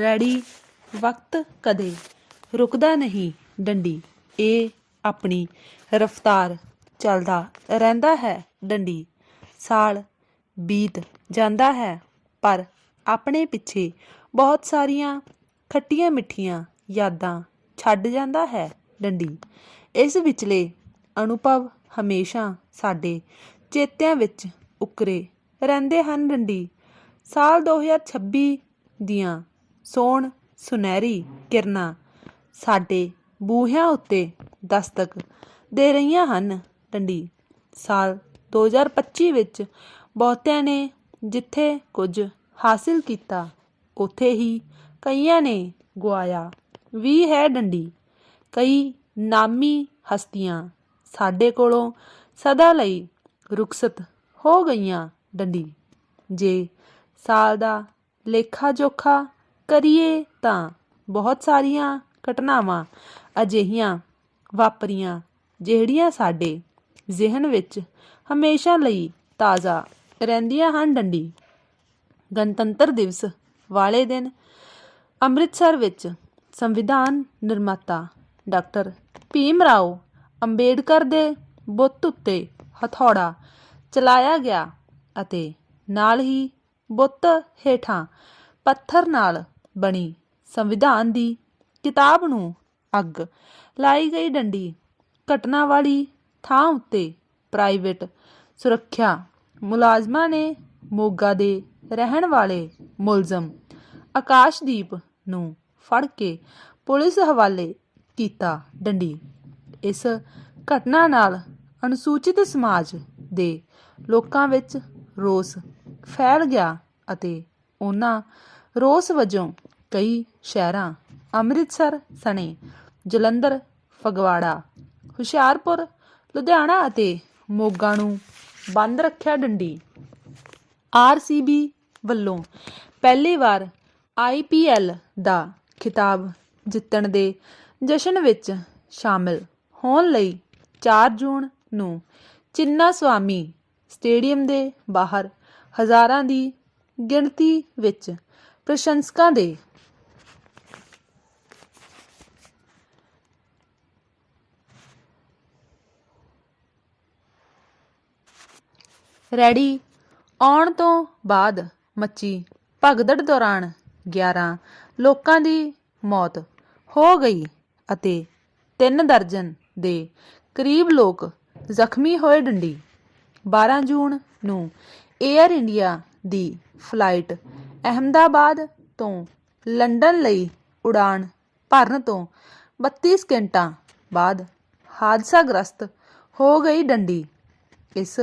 ਰੈੜੀ ਵਕਤ ਕਦੇ? ਰੁਕਦਾ ਨਹੀਂ ਡੰਡੀ। ਇਹ ਆਪਣੀ ਰਫਤਾਰ ਚੱਲਦਾ ਰਹਿੰਦਾ ਹੈ ਡੰਡੀ। ਸਾਲ ਬੀਤ ਜਾਂਦਾ ਹੈ, ਪਰ ਆਪਣੇ ਪਿੱਛੇ ਬਹੁਤ ਸਾਰੀਆਂ ਖੱਟੀਆਂ ਮਿੱਠੀਆਂ ਯਾਦਾਂ ਛੱਡ ਜਾਂਦਾ ਹੈ ਡੰਡੀ। ਇਸ ਵਿਚਲੇ ਅਨੁਭਵ ਹਮੇਸ਼ਾ ਸਾਡੇ ਚੇਤਿਆਂ ਵਿੱਚ ਉਕਰੇ ਰਹਿੰਦੇ ਹਨ ਡੰਡੀ। ਸਾਲ 2026 ਦੀਆਂ ਸੋਣ, ਸੁਨਹਿਰੀ ਕਿਰਨਾਂ ਸਾਡੇ ਬੂਹਿਆਂ ਉੱਤੇ ਦਸਤਕ ਦੇ ਰਹੀਆਂ ਹਨ ਡੰਡੀ ਸਾਲ 2025 ਵਿੱਚ ਬਹੁਤਿਆਂ ਨੇ ਜਿੱਥੇ ਕੁਝ ਹਾਸਿਲ ਕੀਤਾ, ਉੱਥੇ ਹੀ ਕਈਆਂ ਨੇ ਗਵਾਇਆ ਵੀ ਹੈ ਡੰਡੀ ਕਈ ਨਾਮੀ ਹਸਤੀਆਂ ਸਾਡੇ ਕੋਲੋਂ ਸਦਾ ਲਈ ਰੁਖਸਤ ਹੋ ਗਈਆਂ ਡੰਡੀ ਜੇ ਸਾਲ ਦਾ ਲੇਖਾ ਜੋਖਾ ਕਰੀਏ ਤਾਂ ਬਹੁਤ ਸਾਰੀਆਂ ਘਟਨਾਵਾਂ ਅਜਿਹੀਆਂ ਵਾਪਰੀਆਂ, ਜਿਹੜੀਆਂ ਸਾਡੇ ਜ਼ਿਹਨ ਵਿੱਚ ਹਮੇਸ਼ਾ ਲਈ ਤਾਜ਼ਾ ਰਹਿੰਦੀਆਂ ਹਨ। ਡੰਡੀ, ਗਣਤੰਤਰ ਦਿਵਸ ਵਾਲੇ ਦਿਨ ਅੰਮ੍ਰਿਤਸਰ ਵਿੱਚ ਸੰਵਿਧਾਨ ਨਿਰਮਾਤਾ ਡਾਕਟਰ ਭੀਮ ਰਾਓ ਅੰਬੇਡਕਰ ਦੇ ਬੁੱਤ ਉੱਤੇ ਹਥੌੜਾ ਚਲਾਇਆ ਗਿਆ ਅਤੇ ਨਾਲ ਹੀ ਬੁੱਤ ਹੇਠਾਂ ਪੱਥਰ ਨਾਲ ਬਣੀ ਸੰਵਿਧਾਨ ਦੀ ਕਿਤਾਬ ਨੂੰ ਅੱਗ ਲਾਈ ਗਈ ਡੰਡੀ ਘਟਨਾ ਵਾਲੀ ਥਾਂ ਉੱਤੇ ਪ੍ਰਾਈਵੇਟ ਸੁਰੱਖਿਆ ਮੁਲਾਜ਼ਮਾਂ ਨੇ ਮੋਗਾ ਦੇ ਰਹਿਣ ਵਾਲੇ ਮੁਲਜ਼ਮ ਆਕਾਸ਼ਦੀਪ ਨੂੰ ਫੜ ਕੇ ਪੁਲਿਸ ਹਵਾਲੇ ਕੀਤਾ ਡੰਡੀ। ਇਸ ਘਟਨਾ ਨਾਲ ਅਨੁਸੂਚਿਤ ਸਮਾਜ ਦੇ ਲੋਕਾਂ ਵਿੱਚ ਰੋਸ ਫੈਲ ਗਿਆ ਅਤੇ ਉਹਨਾਂ ਰੋਸ ਵਜੋਂ ਕਈ ਸ਼ਹਿਰਾਂ, ਅੰਮ੍ਰਿਤਸਰ ਸਣੇ, ਜਲੰਧਰ, ਫਗਵਾੜਾ, ਹੁਸ਼ਿਆਰਪੁਰ, ਲੁਧਿਆਣਾ ਅਤੇ ਮੋਗਾ ਨੂੰ ਬੰਦ ਰੱਖਿਆ ਡੰਡੀ। ਆਰਸੀਬੀ ਵੱਲੋਂ ਪਹਿਲੀ ਵਾਰ ਆਈਪੀਐਲ ਦਾ ਖਿਤਾਬ ਜਿੱਤਣ ਦੇ ਜਸ਼ਨ ਵਿੱਚ ਸ਼ਾਮਿਲ ਹੋਣ ਲਈ 4 ਜੂਨ ਨੂੰ ਚਿੰਨਾ ਸਵਾਮੀ ਸਟੇਡੀਅਮ ਦੇ ਬਾਹਰ ਹਜ਼ਾਰਾਂ ਦੀ ਗਿਣਤੀ ਵਿੱਚ ਪ੍ਰਸ਼ੰਸਕਾਂ ਦੇ ਰੈਡੀ। ਆਉਣ ਤੋਂ ਬਾਅਦ ਮੱਚੀ ਭਗਦੜ ਦੌਰਾਨ 11 ਲੋਕਾਂ ਦੀ ਮੌਤ ਹੋ ਗਈ ਅਤੇ 3 ਦਰਜਨ ਦੇ ਕਰੀਬ ਲੋਕ ਜ਼ਖਮੀ ਹੋਏ ਡੰਡੀ। 12 ਜੂਨ ਨੂੰ 에ਅਰ ਇੰਡੀਆ ਦੀ ਫਲਾਈਟ ਅਹਮਦਾਬਾਦ ਤੋਂ ਲੰਡਨ ਲਈ ਉਡਾਨ ਭਰਨ ਤੋਂ 32 ਸਕਿੰਟਾਂ ਬਾਅਦ ਹਾਦਸਾਗ੍ਰਸਤ ਹੋ ਗਈ ਡੰਡੀ। ਇਸ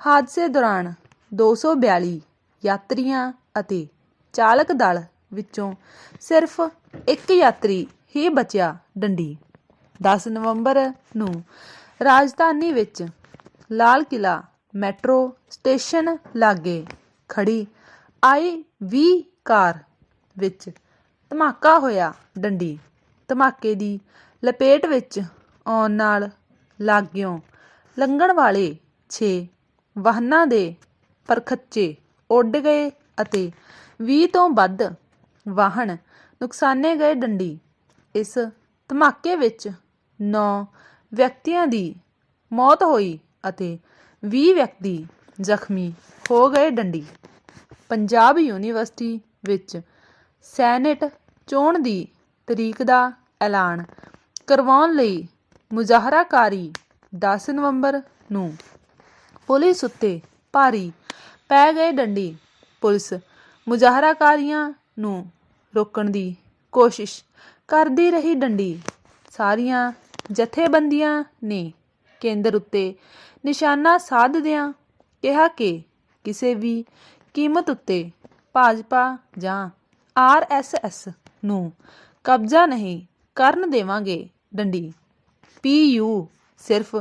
ਹਾਦਸੇ ਦੌਰਾਨ 242 ਯਾਤਰੀਆਂ ਅਤੇ ਚਾਲਕ ਦਲ ਵਿੱਚੋਂ ਸਿਰਫ ਇੱਕ ਯਾਤਰੀ ਹੀ ਬਚਿਆ ਡੰਡੀ। 10 ਨਵੰਬਰ ਨੂੰ ਰਾਜਧਾਨੀ ਵਿੱਚ ਲਾਲ ਕਿਲਾ ਮੈਟਰੋ ਸਟੇਸ਼ਨ ਲਾਗੇ ਖੜੀ ਆਈ 20 ਕਾਰ ਵਿੱਚ। ਧਮਾਕਾ ਹੋਇਆ ਡੰਡੀ। ਧਮਾਕੇ ਦੀ ਲਪੇਟ ਵਿੱਚ ਆਉਣ ਨਾਲ ਲਾਗਿਓਂ ਲੰਘਣ ਵਾਲੇ 6 ਵਾਹਨਾਂ ਦੇ ਪਰਖੱਚੇ ਉੱਡ ਗਏ ਅਤੇ 20 ਤੋਂ ਵੱਧ ਵਾਹਨ ਨੁਕਸਾਨੇ ਗਏ ਡੰਡੀ। ਇਸ ਧਮਾਕੇ ਵਿੱਚ 9 ਵਿਅਕਤੀਆਂ ਦੀ ਮੌਤ ਹੋਈ ਅਤੇ 20 ਵਿਅਕਤੀ ਜ਼ਖਮੀ ਹੋ ਗਏ ਡੰਡੀ। ਪੰਜਾਬ ਯੂਨੀਵਰਸਿਟੀ ਵਿੱਚ ਸੈਨੇਟ ਚੋਣ ਦੀ ਤਰੀਕ ਦਾ ਐਲਾਨ ਕਰਵਾਉਣ ਲਈ ਮੁਜ਼ਾਹਰਾਕਾਰੀ 10 ਨਵੰਬਰ ਨੂੰ ਪੁਲਿਸ ਉੱਤੇ ਭਾਰੀ ਪੈ ਗਏ ਡੰਡੀ। ਪੁਲਿਸ ਮੁਜ਼ਾਹਰਾਕਾਰੀਆਂ ਨੂੰ ਰੋਕਣ ਦੀ ਕੋਸ਼ਿਸ਼ ਕਰਦੀ ਰਹੀ ਡੰਡੀ। ਸਾਰੀਆਂ ਜਥੇਬੰਦੀਆਂ ਨੇ ਕੇਂਦਰ ਉੱਤੇ ਨਿਸ਼ਾਨਾ ਸਾਧਦਿਆਂ ਕਿਹਾ ਕਿ ਕਿਸੇ ਵੀ ਕੀਮਤ ਉੱਤੇ ਭਾਜਪਾ ਜਾਂ ਆਰਐਸਐਸ ਨੂੰ ਕਬਜ਼ਾ ਨਹੀਂ ਕਰਨ ਦੇਵਾਂਗੇ ਡੰਡੀ। ਪੀਯੂ ਸਿਰਫ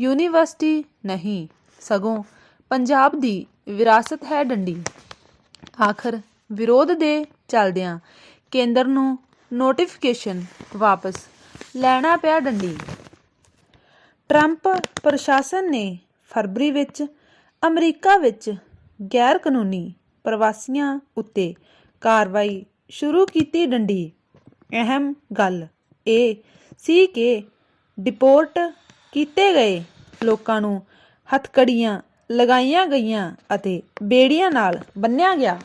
ਯੂਨੀਵਰਸਿਟੀ ਨਹੀਂ, ਸਗੋਂ ਪੰਜਾਬ ਦੀ ਵਿਰਾਸਤ ਹੈ ਡੰਡੀ। ਆਖਰ ਵਿਰੋਧ ਦੇ ਚਲਦਿਆਂ ਕੇਂਦਰ ਨੂੰ ਨੋਟੀਫਿਕੇਸ਼ਨ ਵਾਪਸ ਲੈਣਾ ਪਿਆ ਡੰਡੀ। ਟਰੰਪ ਪ੍ਰਸ਼ਾਸਨ ਨੇ ਫਰਵਰੀ ਵਿੱਚ ਅਮਰੀਕਾ ਵਿੱਚ ਗੈਰ ਕਾਨੂੰਨੀ ਪ੍ਰਵਾਸੀਆਂ ਉੱਤੇ ਕਾਰਵਾਈ ਸ਼ੁਰੂ ਕੀਤੀ ਡੰਡੀ। ਅਹਿਮ ਗੱਲ ਇਹ ਸੀ ਕਿ ਡਿਪੋਰਟ ਕੀਤੇ ਗਏ ਲੋਕਾਂ ਨੂੰ ਹੱਥਕੜੀਆਂ ਲਗਾਈਆਂ ਗਈਆਂ ਅਤੇ ਬੇੜੀਆਂ ਨਾਲ ਬੰਨ੍ਹਿਆ ਗਿਆ।